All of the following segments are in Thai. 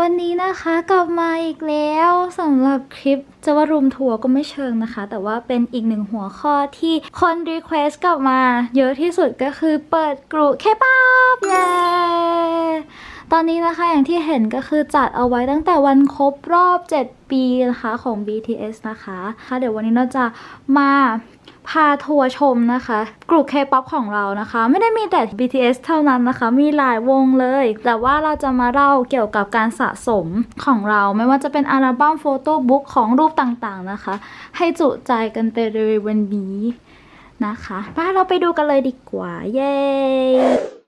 วันนี้นะคะกลับมาอีกแล้วสำหรับคลิปจะว่ารุมทัวร์ก็ไม่เชิงนะคะ แต่ว่าเป็นอีกหนึ่งหัวข้อที่คนรีเควสกลับมา เยอะที่สุดก็คือเปิดกลุ่มเคป๊อปเย้ตอนนี้นะคะอย่างที่เห็นก็คือจัดเอาไว้ตั้งแต่วันครบรอบ 7 ปีนะคะของ BTS นะคะะเดี๋ยววันนี้เราจะมา พาทัวร์ชมนะคะ กลุ่ม K-POP ของเรานะคะ ไม่ได้มีแต่ BTS เท่านั้นนะคะ มีหลายวงเลย แต่ว่าเราจะมาเล่าเกี่ยวกับการสะสมของเรา ไม่ว่าจะเป็นอัลบั้มโฟโต้บุ๊กของรูปต่างๆนะคะ ให้จุใจกันไปเลยวันนี้นะคะไปเราไปดูกันเลยดีกว่า เย้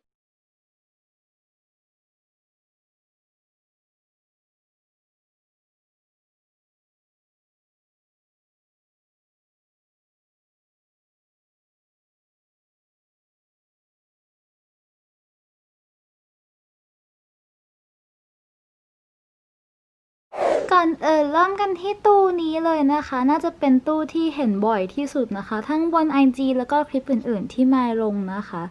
ก่อนเออเริ่มกันที่ตู้นี้เลยนะคะ น่าจะเป็นตู้ที่เห็นบ่อยที่สุดนะคะ ทั้งบน IG แล้วก็คลิปอื่น ๆ ที่มาลงนะคะ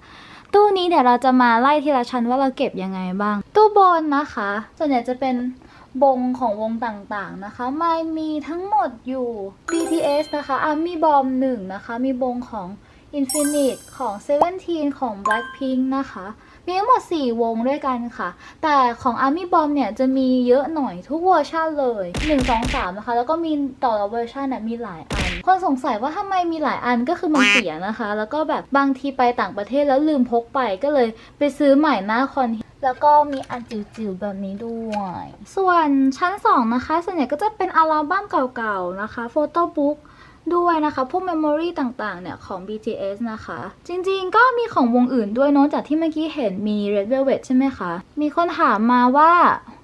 ตู้นี้เดี๋ยวเราจะมาไล่ทีละชั้นว่าเราเก็บยังไงบ้าง ตู้บนนะคะ ส่วนใหญ่จะเป็นบงของวงต่างๆนะคะไม่มีทั้งหมดอยู่ BTS นะคะ Army Bomb 1นะคะ มีบงของ Infinite ของ Seventeen ของ Blackpink นะคะ มีทั้งหมด 4 วงด้วยกันค่ะ แต่ของ Army Bomb เนี่ยจะมีเยอะหน่อยทุกเวอร์ชันเลย 1 2 3 นะคะ แล้วก็มีต่อละเวอร์ชันน่ะมีหลายอัน คนสงสัยว่าทำไมมีหลายอันก็คือมันเสียนะคะ แล้วก็แบบบางทีไปต่างประเทศแล้วลืมพกไปก็เลยไปซื้อใหม่หน้าคอนแล้วก็มีอันจิ๋วๆแบบนี้ด้วย ส่วนชั้น 2 นะคะส่วนใหญ่ก็จะเป็นอัลบั้มเก่าๆนะคะโฟโต้บุ๊ก ด้วยนะคะพวกเมมโมรีต่างๆ เนี่ย ของ BTS นะคะ จริงๆ ก็มีของวงอื่นด้วยเนอะจากที่เมื่อกี้เห็นมี Red Velvet ใช่ไหมคะ มีคนถามมาว่า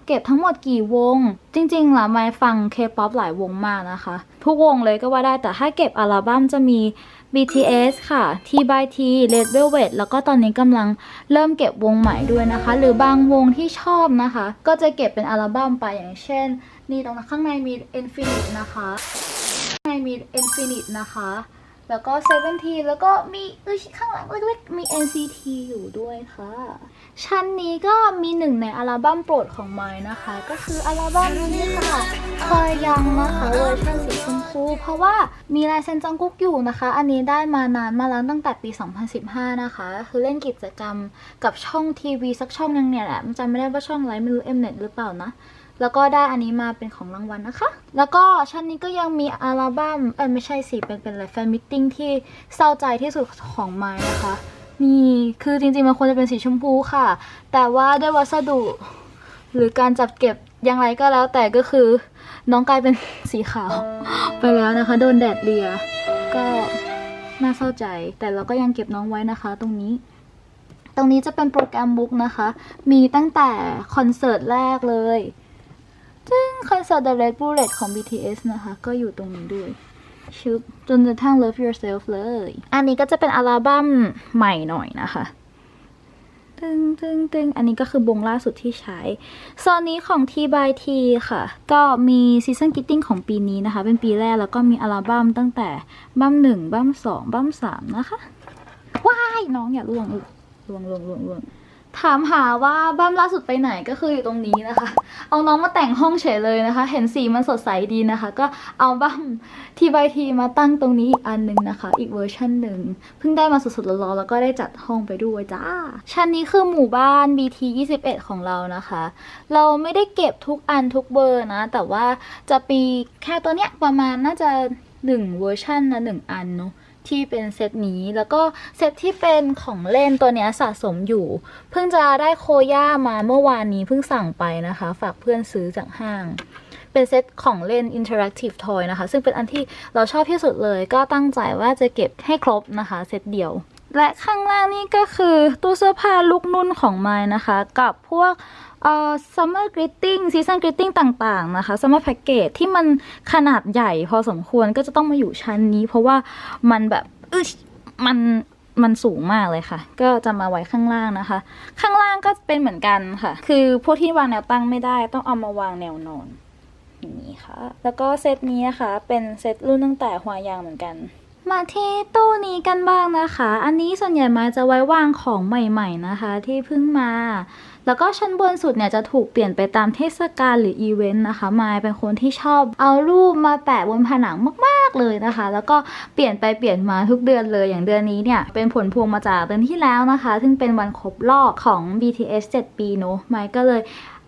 เก็บทั้งหมดกี่วง จริงๆล่ะไม่ฟัง K-POP หลายวงมากนะคะ ทุกวงเลยก็ว่าได้แต่ถ้าเก็บอัลบั้มจะมี BTS ค่ะ T by T Red Velvet แล้วก็ตอนนี้กำลังเริ่มเก็บวงใหม่ด้วยนะคะ หรือบางวงที่ชอบนะคะ ก็จะเก็บเป็นอัลบั้มไปอย่างเช่น นี่ตรงข้างในมี Infinite นะคะ ในมี Infinite นะคะ แล้วก็ Seventeen แล้วก็มีข้างหลังเล็กๆมี NCT อยู่ด้วยค่ะ ชั้นนี้ก็มีหนึ่งในอัลบั้มโปรดของไม้นะคะ ก็คืออัลบั้มนี้ค่ะคอยยังนะคะเวอร์ชันสีชมพูเพราะว่ามีลายเซ็นจังกุ๊กอยู่นะคะ อันนี้ได้มานานมาแล้วตั้งแต่ปี 2015 นะคะ คือเล่นกิจกรรมกับช่องทีวีสักช่องนึงเนี่ยแหละจำไม่ได้ว่าช่องอะไรไม่รู้ Mnet หรือเปล่านะ แล้วก็ได้อันนี้มาเป็นของรางวัลนะคะ แล้วก็ชั้นนี้ก็ยังมีอัลบั้มเออไม่ใช่สิเป็นเป็นอะไรแฟนมิทติ้งที่เศร้าใจที่สุดของไม้นะคะ นี่คือจริงๆมันควรจะเป็นสีชมพูค่ะ แต่ว่าด้วยวัสดุ หรือการจัดเก็บอย่างไรก็แล้วแต่ก็คือน้องกลายเป็นสีขาว ไปแล้วนะคะ โดนแดดเลีย ก็น่าเศร้าใจ แต่เราก็ยังเก็บน้องไว้นะคะ ตรงนี้ตรงนี้จะเป็นโปรแกรมบุ๊กนะคะ มีตั้งแต่คอนเสิร์ตแรกเลย ซึ่งคอนเสิร์ต The Red Bullet ของ BTS นะคะ ก็อยู่ตรงนี้ด้วยชุบจนกระทั่ง Love Yourself เลย อันนี้ก็จะเป็นอัลบั้มใหม่หน่อยนะคะ ตึงตึงตึงอันนี้ก็คือบงล่าสุดที่ใช้ โซนนี้ของ T by T ค่ะ ก็มีซีซันกิตติ้งของปีนี้นะคะ เป็นปีแรกแล้วก็มีอัลบั้มตั้งแต่บั้มหนึ่งบั้มสองบั้มสามนะคะ ว้าย น้องอย่าล่วงล่วงล่วงล่วงล่วง ถามหาว่าบั้มล่าสุดไปไหนก็คืออยู่ตรงนี้นะคะ เอาน้องมาแต่งห้องเฉยเลยนะคะ เห็นสีมันสดใสดีนะคะ ก็เอาบั้มทีใบทีมาตั้งตรงนี้อีกอันหนึ่งนะคะ อีกเวอร์ชันหนึ่งเพิ่งได้มาสดๆร้อนๆแล้วก็ได้จัดห้องไปด้วยจ้า ชั้นนี้คือหมู่บ้าน BT 21 ของเรานะคะ เราไม่ได้เก็บทุกอันทุกเบอร์นะ แต่ว่าจะปีแค่ตัวเนี้ยประมาณน่าจะหนึ่งเวอร์ชันนะหนึ่งอันเนาะ ที่เป็นเซตนี้ แล้วก็เซตที่เป็นของเล่นตัวนี้สะสมอยู่ เพิ่งจะได้โคย่ามาเมื่อวานนี้เพิ่งสั่งไปนะคะ ฝากเพื่อนซื้อจากห้าง เป็นเซตของเล่น Interactive Toy นะคะ ซึ่งเป็นอันที่เราชอบที่สุดเลย ก็ตั้งใจว่าจะเก็บให้ครบนะคะเซตเดียวและข้างล่างนี่ก็คือตู้เสื้อผ้าลูกนุ่นของไม้นะคะ กับพวก เอ่อ summer greeting season greeting ต่างๆนะคะ summer package ที่มันขนาดใหญ่พอสมควรก็จะต้องมาอยู่ชั้นนี้ เพราะว่ามันแบบอึชมันมันสูงมากเลยค่ะ ก็จะมาไว้ข้างล่างนะคะ ข้างล่างก็เป็นเหมือนกันค่ะ คือพวกที่วางแนวตั้งไม่ได้ต้องเอามาวางแนวนอนอย่างนี้ค่ะ แล้วก็เซตนี้นะคะ เป็นเซตรุ่นตั้งแต่หัวยางเหมือนกัน มาที่ตู้นี้กันบ้างนะคะ อันนี้ส่วนใหญ่มาจะไว้วางของใหม่ ๆนะคะ ที่เพิ่งมา แล้วก็ชั้นบนสุดเนี่ยจะถูกเปลี่ยนไปตามเทศกาลหรืออีเวนต์นะคะมายเป็นคนที่ชอบเอารูปมาแปะบนผนังมาก ๆเลยนะคะ แล้วก็เปลี่ยนไปเปลี่ยนมาทุกเดือนเลยอย่างเดือนนี้เนี่ยเป็นผลพวงมาจากเดือนที่แล้วนะคะ ซึ่งเป็นวันครบรอบของ BTS 7 ปีเนอะมายก็เลย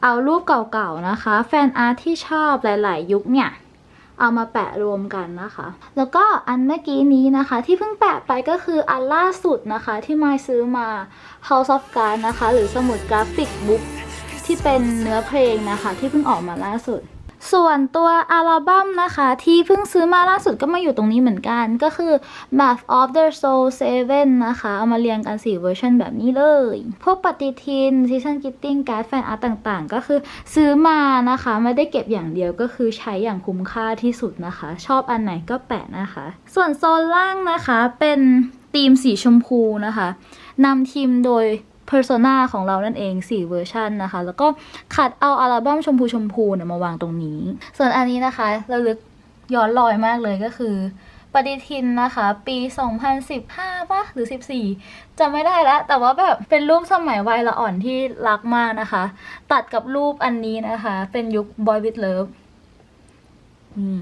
เอารูปเก่าๆนะคะ แฟนอาร์ตที่ชอบหลาย ๆ ยุคเนี่ย เอามาแปะรวมกันนะคะ แล้วก็อันเมื่อกี้นี้นะคะ ที่เพิ่งแปะไปก็คืออันล่าสุดนะคะ ที่มาซื้อมา House of Cards นะคะ หรือสมุดกราฟิกบุ๊กที่เป็นเนื้อเพลงนะคะ ที่เพิ่งออกมาล่าสุด ส่วนตัวอัลบั้มนะคะที่เพิ่งซื้อมาล่าสุดก็มาอยู่ตรงนี้เหมือนกัน ก็คือ Math of the Soul 7 นะคะ เอามาเรียงกัน 4 เวอร์ชันแบบนี้เลย พวกปฏิทิน Season Gifting การ์ดแฟนอาร์ตต่างๆ ก็คือซื้อมานะคะ ไม่ได้เก็บอย่างเดียวก็คือใช้อย่างคุ้มค่าที่สุดนะคะ ชอบอันไหนก็แปะนะคะ ส่วนโซนล่างนะคะเป็นธีมสีชมพูนะคะนำทีมโดย Persona ของเรานั่นเอง 4 เวอร์ชันนะคะ แล้วก็ขัดเอาอัลบั้มชมพูชมพูเนี่ยมาวางตรงนี้ ส่วนอันนี้นะคะเราลึกย้อนรอยมากเลยก็คือปฏิทินนะคะ ปี 2015ป่ะหรือ 14จำไม่ได้แล้ว แต่ว่าแบบเป็นรูปสมัยวัยละอ่อนที่รักมากนะคะ ตัดกับรูปอันนี้นะคะ เป็นยุค Boy with Love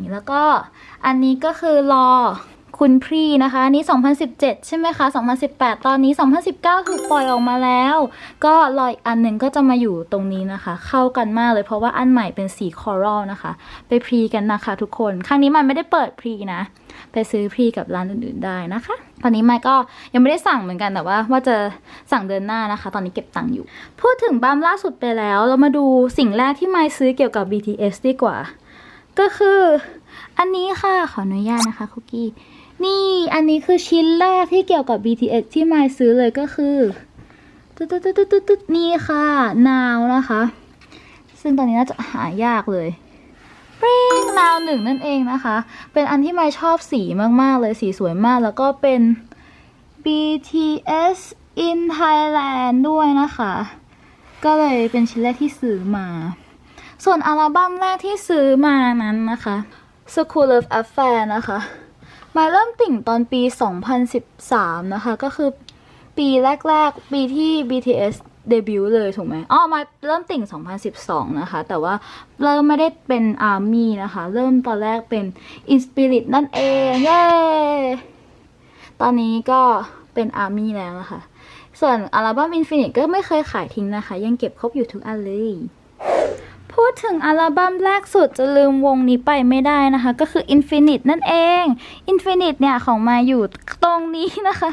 นี่แล้วก็อันนี้ก็คือรอ คุณพรีนะคะนี้ 2017 ใช่ไหมคะ 2018 ตอนนี้ 2019ถูกปล่อยออกมาแล้ว ก็รออีกอันหนึ่งก็จะมาอยู่ตรงนี้นะคะ เข้ากันมากเลยเพราะว่าอันใหม่เป็นสีคอรัลนะคะ ไปพรีกันนะคะทุกคน ครั้งนี้มันไม่ได้เปิดพรีนะ ไปซื้อพรีกับร้านอื่นๆได้นะคะ ตอนนี้ไม่ก็ยังไม่ได้สั่งเหมือนกันแต่ว่า ว่าจะสั่งเดือนหน้านะคะ ตอนนี้เก็บตังค์อยู่ พูดถึงบัมล่าสุดไปแล้ว เรามาดูสิ่งแรกที่ไม่ซื้อเกี่ยวกับ BTS ดีกว่า ก็คือ อันนี้ค่ะขออนุญาตนะคะคุกกี้ นี่อันนี้คือชิ้นแรกที่เกี่ยวกับ BTS ที่มายซื้อเลยก็คือตึ๊ดตึ๊ดตึ๊ดตึ๊ดตึ๊ดนี่ค่ะนาวนะคะ ซึ่งตอนนี้น่าจะหายากเลยปริ้งนาวหนึ่งนั่นเองนะคะ เป็นอันที่มายชอบสีมากๆเลยสีสวยมากแล้วก็เป็น BTS in Thailand ด้วยนะคะ ก็เลยเป็นชิ้นแรกที่ซื้อมา ส่วนอัลบั้มแรกที่ซื้อมานั้นนะคะ School of Affair นะคะ มาเริ่มติ่งตอนปี 2013 นะคะ ก็คือปีแรก ๆ ปีที่ BTS เดบิวต์เลยถูกไหมอ๋อมาเริ่มติ่ง 2012 นะคะ แต่ว่าเริ่มไม่ได้เป็น ARMY นะคะ เริ่มตอนแรกเป็น In Spirit นั่นเอง เย้ ตอนนี้ก็เป็น ARMY แล้วนะคะ ส่วนอัลบั้ม Infinite ก็ไม่เคยขายทิ้งนะคะ ยังเก็บครบอยู่ทุกอันเลย พูดถึงอัลบั้มแรกสุดจะลืมวงนี้ไปไม่ได้นะคะ ก็คือ Infinite นั่นเอง Infinite เนี่ย ของมาอยู่ตรงนี้นะคะ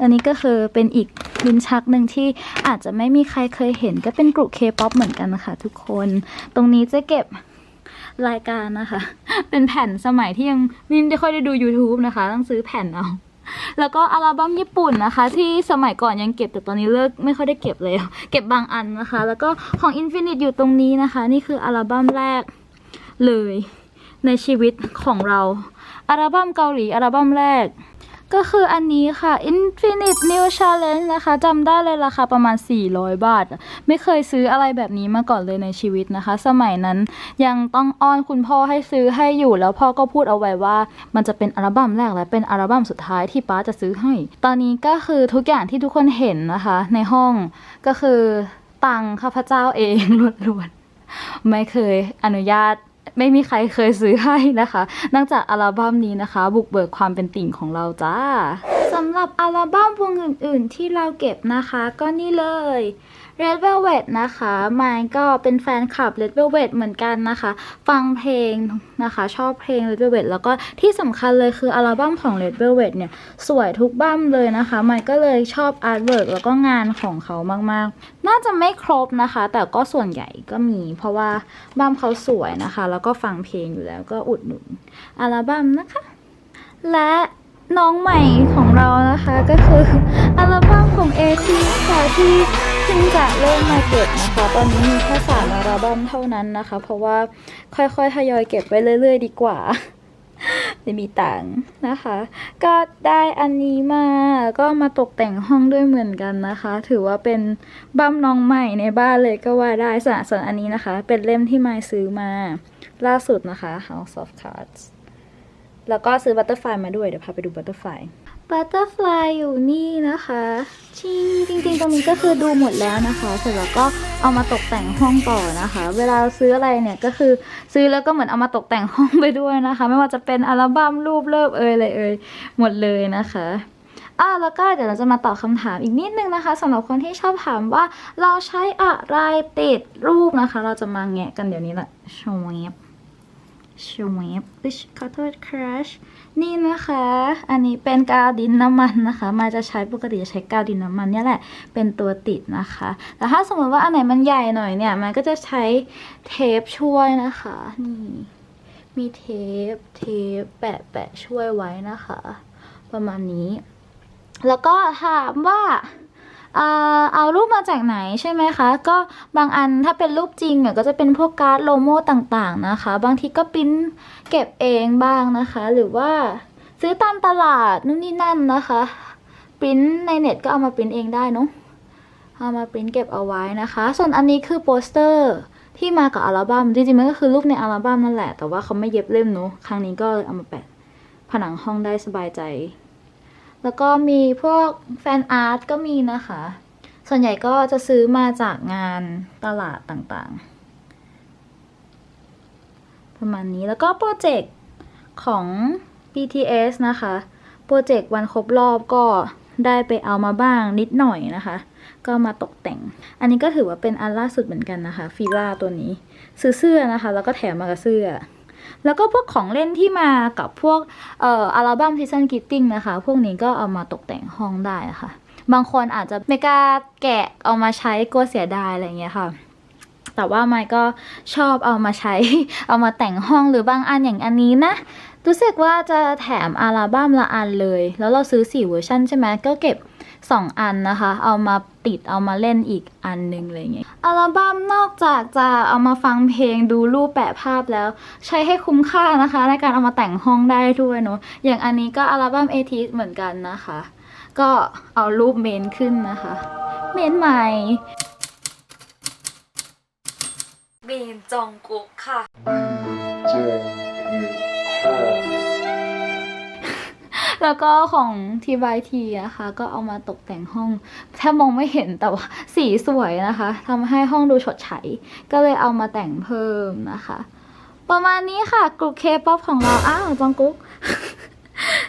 อันนี้ก็คือเป็นอีกลิ้นชักหนึ่งที่อาจจะไม่มีใครเคยเห็นก็เป็นกลุ่ม K-POP เหมือนกันนะคะทุกคน ตรงนี้จะเก็บรายการนะคะ เป็นแผ่นสมัยที่ยังไม่ค่อยได้ดู YouTube นะคะ ต้องซื้อแผ่นเอา แล้วก็อัลบั้มญี่ปุ่นนะคะ ที่สมัยก่อนยังเก็บแต่ตอนนี้เลิกไม่ค่อยได้เก็บเลยเก็บบางอันนะคะ แล้วก็ของ Infinite อยู่ตรงนี้นะคะ นี่คืออัลบั้มแรกเลยในชีวิตของเราอัลบั้มเกาหลีอัลบั้มแรก ก็คืออันนี้ค่ะ Infinite New Challenge นะคะจำได้เลยราคาประมาณ 400 บาท ไม่เคยซื้ออะไรแบบนี้มาก่อนเลยในชีวิตนะคะ สมัยนั้นยังต้องอ้อนคุณพ่อให้ซื้อให้อยู่ แล้วพ่อก็พูดเอาไว้ว่า มันจะเป็นอัลบั้มแรกและเป็นอัลบั้มสุดท้ายที่ป้าจะซื้อให้ ตอนนี้ก็คือทุกอย่างที่ทุกคนเห็นนะคะ ในห้องก็คือตังค์ข้าพเจ้าเองล้วนๆไม่เคยอนุญาต ไม่มีใครเคยซื้อให้นะคะนอกจากอัลบั้มนี้นะคะ บุกเบิกความเป็นติ่งของเราจ้าสำหรับอัลบั้มวงอื่น ๆ ที่เราเก็บนะคะ ก็นี่เลย Red Velvet นะคะมายก็เป็นแฟนคลับ Red Velvet เหมือนกันนะคะ ฟังเพลงนะคะ ชอบเพลง Red Velvet แล้วก็ที่สำคัญเลยคืออัลบั้มของ Red Velvet เนี่ย สวยทุกบั้มเลยนะคะมายก็เลยชอบอาร์ตเวิร์กแล้วก็งานของเขามากๆ น่าจะไม่ครบนะคะ แต่ก็ส่วนใหญ่ก็มี เพราะว่าบั้มเขาสวยนะคะ แล้วก็ฟังเพลงอยู่แล้วก็อุดหนุนอัลบั้มนะคะ และน้องใหม่ของเรานะคะก็คืออัลบั้มของ AT ค่ะที่ พิ่งจะเริ่มมาเก็บนะคะ ตอนนี้มีแค่สามอัลบั้มเท่านั้นนะคะ เพราะว่าค่อยๆทยอยเก็บไว้เรื่อย ๆ ดีกว่าไม่มีตังค์นะคะ ก็ได้อันนี้มาก็มาตกแต่งห้องด้วยเหมือนกันนะคะ ถือว่าเป็นบั้มน้องใหม่ในบ้านเลยก็ว่าได้ส่วนส่วนอันนี้นะคะ เป็นเล่มที่มายซื้อมาล่าสุดนะคะ House of Cards แล้วก็ซื้อบัตเตอร์ไฟมาด้วย เดี๋ยวพาไปดูบัตเตอร์ไฟ บัตเตอร์ฟลายอยู่นี่นะคะชิงจริงๆตรงนี้ก็คือดูหมดแล้วนะคะ เสร็จแล้วก็เอามาตกแต่งห้องต่อนะคะ เวลาซื้ออะไรเนี่ยก็คือซื้อแล้วก็เหมือนเอามาตกแต่งห้องไปด้วยนะคะ ไม่ว่าจะเป็นอัลบั้มรูปเลิฟเอยอะไรเอยหมดเลยนะคะอ่าแล้วก็เดี๋ยวเราจะมาตอบคำถามอีกนิดนึงนะคะสำหรับคนที่ชอบถามว่าเราใช้อะไรติดรูปนะคะ เราจะมาแงะกันเดี๋ยวนี้แหละชวบชวบอิชขอโทษครัช นี่นะคะ อันนี้เป็นกาวดินน้ำมันนะคะ มาจะใช้ปกติจะใช้กาวดินน้ำมันเนี่ยแหละ เป็นตัวติดนะคะ แต่ถ้าสมมติว่าอันไหนมันใหญ่หน่อยเนี่ย มันก็จะใช้เทปช่วยนะคะ นี่ มีเทป เทปแปะแปะช่วยไว้นะคะ ประมาณนี้ แล้วก็ถามว่า เอ่อเอารูปมาจากไหนใช่ไหมคะ ก็บางอันถ้าเป็นรูปจริงอะก็จะเป็นพวกการ์ดโลโม่ต่างๆนะคะ บางทีก็ปริ้นเก็บเองบ้างนะคะ หรือว่าซื้อตามตลาดนู่นนี่นั่นนะคะปริ้นในเน็ตก็เอามาปริ้นเองได้เนะเอามาปริ้นเก็บเอาไว้นะคะ ส่วนอันนี้คือโปสเตอร์ที่มากับอัลบั้มจริงๆมันก็คือรูปในอัลบั้มนั่นแหละ แต่ว่าเขาไม่เย็บเล่มเนอะครั้งนี้ก็เอามาแปะผนังห้องได้สบายใจ แล้วก็มีพวกแฟนอาร์ตก็มีนะคะ ส่วนใหญ่ก็จะซื้อมาจากงานตลาดต่างๆ ประมาณนี้แล้วก็โปรเจกต์ของ BTS นะคะ โปรเจกต์วันครบรอบก็ได้ไปเอามาบ้างนิดหน่อยนะคะ ก็มาตกแต่ง อันนี้ก็ถือว่าเป็นอันล่าสุดเหมือนกันนะคะฟิล่าตัวนี้ ซื้อเสื้อนะคะ แล้วก็แถมมากับเสื้อ แล้วก็พวกของเล่นที่มากับพวกเอ่ออัลบั้ม Season Gifting นะคะ พวกนี้ก็เอามาตกแต่งห้องได้ค่ะ บางคนอาจจะไม่กล้าแกะเอามาใช้กลัวเสียดายอะไรอย่างเงี้ยค่ะแต่ว่าไมค์ก็ชอบเอามาใช้เอามาแต่งห้องหรือบางอันอย่างอันนี้นะ รู้สึกว่าจะแถมอัลบั้มละอันเลย แล้วเราซื้อ 4 เวอร์ชันใช่ไหมก็เก็บ 2 อันนะคะ เอามาติดเอามาเล่นอีกอันหนึ่งอะไรเงี้ยอัลบั้มนอกจากจะเอามาฟังเพลงดูรูปแปะภาพแล้ว ใช้ให้คุ้มค่านะคะ ในการเอามาแต่งห้องได้ด้วยเนาะอย่างอันนี้ก็อัลบั้มเอทีเหมือนกันนะคะ ก็เอารูปเมนขึ้นนะคะ เมนใหม่เมนจองกุ๊กค่ะ แล้วก็ของทีบายทีนะคะ ก็เอามาตกแต่งห้องแทบมองไม่เห็นแต่ว่าสีสวยนะคะทำให้ห้องดูฉดใสก็เลยเอามาแต่งเพิ่มนะคะ ประมาณนี้ค่ะกลุ่มเคป๊อปของเรา อ้าวจองกุ๊ก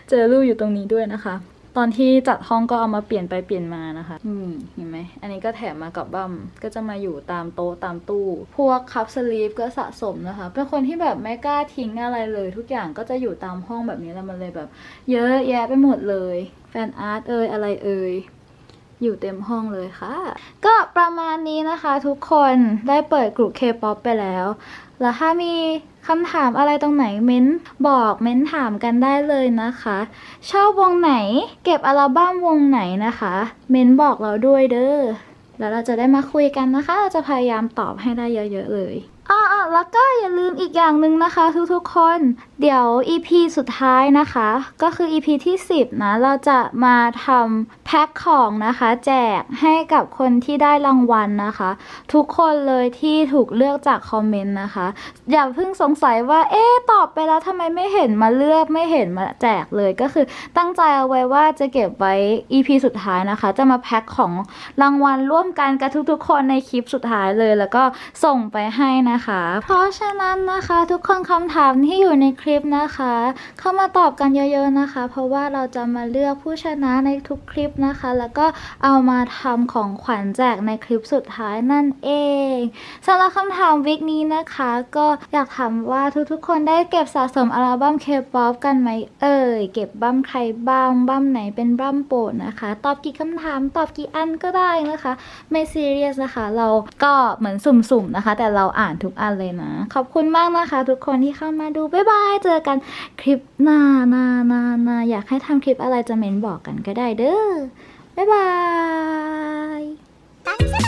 เจอรูปอยู่ตรงนี้ด้วยนะคะ ตอนที่จัดห้องก็เอามาเปลี่ยนไปเปลี่ยนมานะคะ อืมเห็นไหม อันนี้ก็แถมมากับบัมก็จะมาอยู่ตามโต๊ะตามตู้ พวกคัพสลีฟก็สะสมนะคะ เป็นคนที่แบบไม่กล้าทิ้งอะไรเลย ทุกอย่างก็จะอยู่ตามห้องแบบนี้แล้วมันเลยแบบ เยอะแยะไปหมดเลย แฟนอาร์ตเอ่ยอะไรเอ่ย อยู่เต็มห้องเลยค่ะ ก็ประมาณนี้นะคะทุกคนได้เปิดกลุ่ม K-POP ไปแล้ว แล้วถ้ามีคำถามอะไรตรงไหนเม้นบอกเม้นถามกันได้เลยนะคะ ชอบวงไหนเก็บอัลบั้มวงไหนนะคะ เม้นบอกเราด้วยเด้อแล้วเราจะได้มาคุยกันนะคะ เราจะพยายามตอบให้ได้เยอะ ๆ เลยอ่าๆ แล้วก็อย่าลืมอีกอย่างหนึ่งนะคะ ทุกๆคน เดี๋ยว EP สุดท้ายนะคะ ก็คือ EP ที่ 10 นะ เราจะมาทำแพ็คของนะคะ แจกให้กับคนที่ได้รางวัลนะคะ ทุกคนเลยที่ถูกเลือกจากคอมเมนต์นะคะ อย่าเพิ่งสงสัยว่า เอ๊ตอบไปแล้วทำไมไม่เห็นมาเลือกไม่เห็นมาแจกเลยก็คือตั้งใจเอาไว้ว่าจะเก็บไว้ EP สุดท้ายนะคะ จะมาแพ็คของรางวัลร่วมกันกับทุกๆ คนในคลิปสุดท้ายเลย แล้วก็ส่งไปให้นะคะเพราะฉะนั้นนะคะทุกคนคำถามที่อยู่ในคลิปนะคะ เข้ามาตอบกันเยอะๆนะคะ เพราะว่าเราจะมาเลือกผู้ชนะในทุกคลิปนะคะ แล้วก็เอามาทำของขวัญแจกในคลิปสุดท้ายนั่นเองสำหรับคำถามวิกนี้นะคะ ก็อยากถามว่าทุกๆคนได้เก็บสะสมอัลบั้ม K-POP กันไหมเอ่ยเก็บบั้มใครบ้างบั้มไหนเป็นบั้มโปรดนะคะ ตอบกี่คำถามตอบกี่อันก็ได้นะคะ ไม่ซีเรียสนะคะ เราก็เหมือนสุ่มๆนะคะ แต่เราอ่านทุกอันเลยนะ ขอบคุณมากนะคะ ทุกคนที่เข้ามาดู บ๊ายบาย เจอกันคลิปหน้านานานาอยากให้ทำคลิปอะไรจะเม้นบอกกันก็ได้เด้อบ๊ายบาย